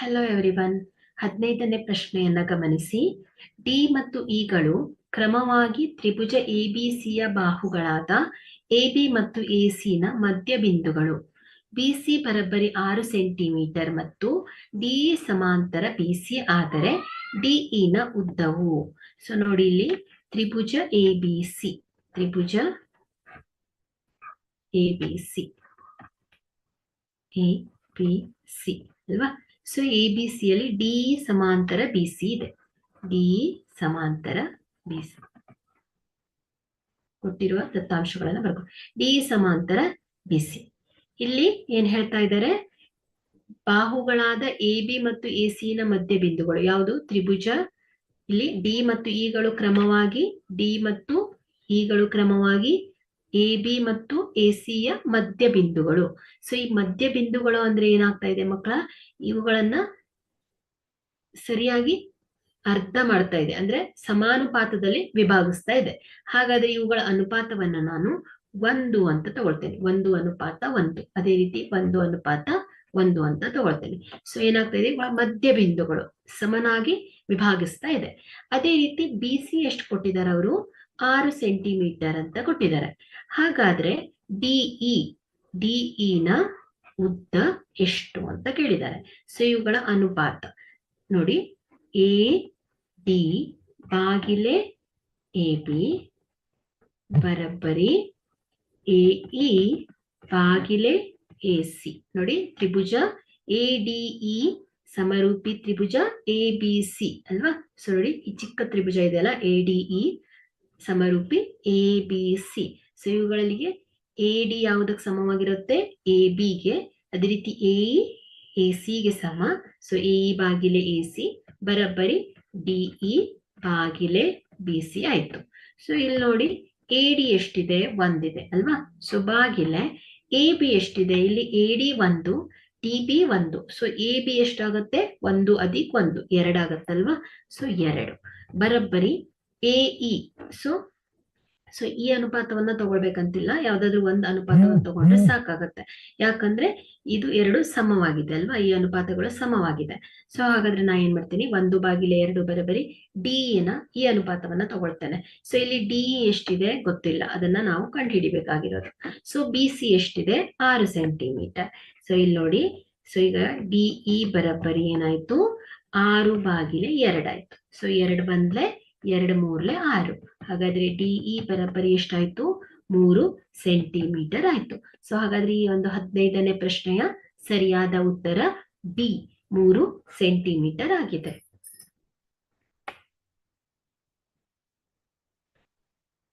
Hello everyone ಹದಿನೈದನೇ ಪ್ರಶ್ನೆಯನ್ನ ಗಮನಿಸಿ. ಡಿ ಮತ್ತು ಇಗಳು ಕ್ರಮವಾಗಿ ತ್ರಿಭುಜ ಎಬಿಸಿಯ ಬಾಹುಗಳಾದ ಎಬಿ ಮತ್ತು ಎಸಿನ ಮಧ್ಯ ಬಿಂದುಗಳು ಬಿಸಿ ಬರಬ್ಬರಿ ಆರು ಸೆಂಟಿಮೀಟರ್ ಮತ್ತು ಡಿ ಸಮಾಂತರ ಬಿಸಿ ಆದರೆ ಡಿ ಇನ ಉದ್ದವು. ಸೊ ನೋಡಿ ಇಲ್ಲಿ ತ್ರಿಭುಜ ಎಬಿಸಿ ತ್ರಿಭುಜ ಎಬಿಸಿ ಎ ಬಿ ಸಿ ಅಲ್ವಾ? ಸೊ ಎ ಬಿ ಸಿ ಅಲ್ಲಿ ಡಿ ಸಮಾಂತರ ಬಿ ಸಿ ಇದೆ. ಡಿ ಸಮಾಂತರ ಬಿ ಸಿ ಕೊಟ್ಟಿರುವ ದತ್ತಾಂಶಗಳನ್ನ ಬರ್ಕೊ. ಡಿ ಸಮಾಂತರ ಬಿ ಸಿ ಇಲ್ಲಿ ಏನ್ ಹೇಳ್ತಾ ಇದ್ದಾರೆ ಬಾಹುಗಳಾದ ಎ ಬಿ ಮತ್ತು ಎ ಸಿ ನ ಮಧ್ಯ ಬಿಂದುಗಳು ಯಾವುದು? ತ್ರಿಭುಜ. ಇಲ್ಲಿ ಡಿ ಮತ್ತು ಇಗಳು ಕ್ರಮವಾಗಿ ಡಿ ಮತ್ತು ಇಗಳು ಕ್ರಮವಾಗಿ ಎ ಬಿ ಮತ್ತು ಎ ಯ ಮಧ್ಯ ಬಿಂದುಗಳು ಸೊ ಈ ಮಧ್ಯ ಬಿಂದುಗಳು ಅಂದ್ರೆ ಏನಾಗ್ತಾ ಇದೆ ಮಕ್ಕಳ? ಇವುಗಳನ್ನ ಸರಿಯಾಗಿ ಅರ್ಥ ಮಾಡ್ತಾ ಇದೆ. ಅಂದ್ರೆ ಸಮಾನುಪಾತದಲ್ಲಿ ವಿಭಾಗಿಸ್ತಾ ಇದೆ. ಹಾಗಾದ್ರೆ ಇವುಗಳ ಅನುಪಾತವನ್ನ ನಾನು ಒಂದು ಅಂತ ತಗೊಳ್ತೇನೆ. ಒಂದು ಅನುಪಾತ ಒಂದು. ಅದೇ ರೀತಿ ಒಂದು ಅನುಪಾತ ಒಂದು ಅಂತ ತಗೊಳ್ತೇನೆ. ಸೊ ಏನಾಗ್ತಾ ಇದೆ? ಇವುಗಳ ಮಧ್ಯ ಬಿಂದುಗಳು ಸಮನಾಗಿ ವಿಭಾಗಿಸ್ತಾ ಇದೆ. ಅದೇ ರೀತಿ ಬಿ ಸಿ ಎಷ್ಟು ಕೊಟ್ಟಿದ್ದಾರೆ ಅವರು? ಆರು ಸೆಂಟಿಮೀಟರ್ ಅಂತ ಕೊಟ್ಟಿದ್ದಾರೆ. ಹಾಗಾದ್ರೆ ಡಿಇ ಡಿಇ ನ ಉದ್ದ ಎಷ್ಟು ಅಂತ ಕೇಳಿದ್ದಾರೆ. ಸೊ ಇವುಗಳ ಅನುಪಾತ. ನೋಡಿ ಎ ಡಿ ಬಾಗಿಲೆ ಎ ಬಿ ಬರಬ್ಬರಿ ಎ ಇ ಬಾಗಿಲೆ ಎ ಸಿ ನೋಡಿ, ತ್ರಿಭುಜ ಎ ಡಿಇ ಸಮರೂಪಿ ತ್ರಿಭುಜ ಎ ಬಿ ಸಿ ಅಲ್ವಾ? ಸೊ ನೋಡಿ, ಈ ಚಿಕ್ಕ ತ್ರಿಭುಜ ಇದೆಯಲ್ಲ ಎ ಡಿಇ ಸಮರೂಪಿ ಎ ಬಿ ಸಿ ಸೊ ಇವುಗಳಿಗೆ ಎ ಡಿ ಯಾವುದಕ್ಕೆ ಸಮವಾಗಿರುತ್ತೆ? ಎ ಬಿಗೆ ಅದೇ ರೀತಿ ಎ ಎ ಸಿಗೆ ಸಮ. ಸೊ ಎ ಬಾಗಿಲೆ ಎ ಸಿ ಬರಬ್ಬರಿ ಡಿ ಇ ಬಾಗಿಲೆ ಬಿ ಸಿ ಆಯ್ತು. ಸೊ ಇಲ್ಲಿ ನೋಡಿ ಎ ಡಿ ಎಷ್ಟಿದೆ? ಒಂದಿದೆ, ಅಲ್ವಾ? ಸೊ ಬಾಗಿಲೆ ಎ ಬಿ ಎಷ್ಟಿದೆ? ಇಲ್ಲಿ ಎ ಡಿ ಒಂದು ಡಿ ಬಿ ಒಂದು. ಸೊ ಎ ಬಿ ಎಷ್ಟಾಗುತ್ತೆ? ಒಂದು ಅದಿಕ್ ಒಂದು. ಎರಡಾಗತ್ತಲ್ವಾ ಸೊ ಎರಡು. ಬರಬ್ಬರಿ ಎ ಇ ಸೊ ಸೊ ಈ ಅನುಪಾತವನ್ನ ತಗೊಳ್ಬೇಕಂತಿಲ್ಲ. ಯಾವ್ದಾದ್ರು ಒಂದು ಅನುಪಾತವನ್ನು ತಗೊಂಡ್ರೆ ಸಾಕಾಗತ್ತೆ. ಯಾಕಂದ್ರೆ ಇದು ಎರಡು ಸಮವಾಗಿದೆ ಅಲ್ವಾ? ಈ ಅನುಪಾತಗಳು ಸಮವಾಗಿದೆ. ಸೊ ಹಾಗಾದ್ರೆ ನಾ ಏನ್ ಮಾಡ್ತೀನಿ? ಒಂದು ಬಾಗಿಲೆ ಎರಡು ಬರಬರಿ ಡಿ ನ ಈ ಅನುಪಾತವನ್ನ ತಗೊಳ್ತೇನೆ. ಸೊ ಇಲ್ಲಿ ಡಿ ಎಷ್ಟಿದೆ ಗೊತ್ತಿಲ್ಲ. ಅದನ್ನ ನಾವು ಕಂಡುಹಿಡಿಬೇಕಾಗಿರೋದು. ಸೊ ಬಿ ಸಿ ಎಷ್ಟಿದೆ? ಆರು ಸೆಂಟಿಮೀಟರ್. ಸೊ ಇಲ್ಲಿ ನೋಡಿ. ಸೊ ಈಗ ಡಿ ಇ ಬರಬರಿ ಏನಾಯ್ತು? ಆರು ಬಾಗಿಲೆ ಎರಡಾಯ್ತು. ಸೊ ಎರಡು ಬಂದ್ಲೆ ಎರಡು ಮೂರ್ಲೆ ಆರು. ಹಾಗಾದ್ರೆ ಡಿಇ ಪರಪರಿ ಎಷ್ಟಾಯ್ತು? ಮೂರು ಸೆಂಟಿಮೀಟರ್ ಆಯ್ತು. ಸೊ ಹಾಗಾದ್ರೆ ಈ ಒಂದು ಹದಿನೈದನೇ ಪ್ರಶ್ನೆಯ ಸರಿಯಾದ ಉತ್ತರ ಬಿ. ಮೂರು ಸೆಂಟಿಮೀಟರ್ ಆಗಿದೆ.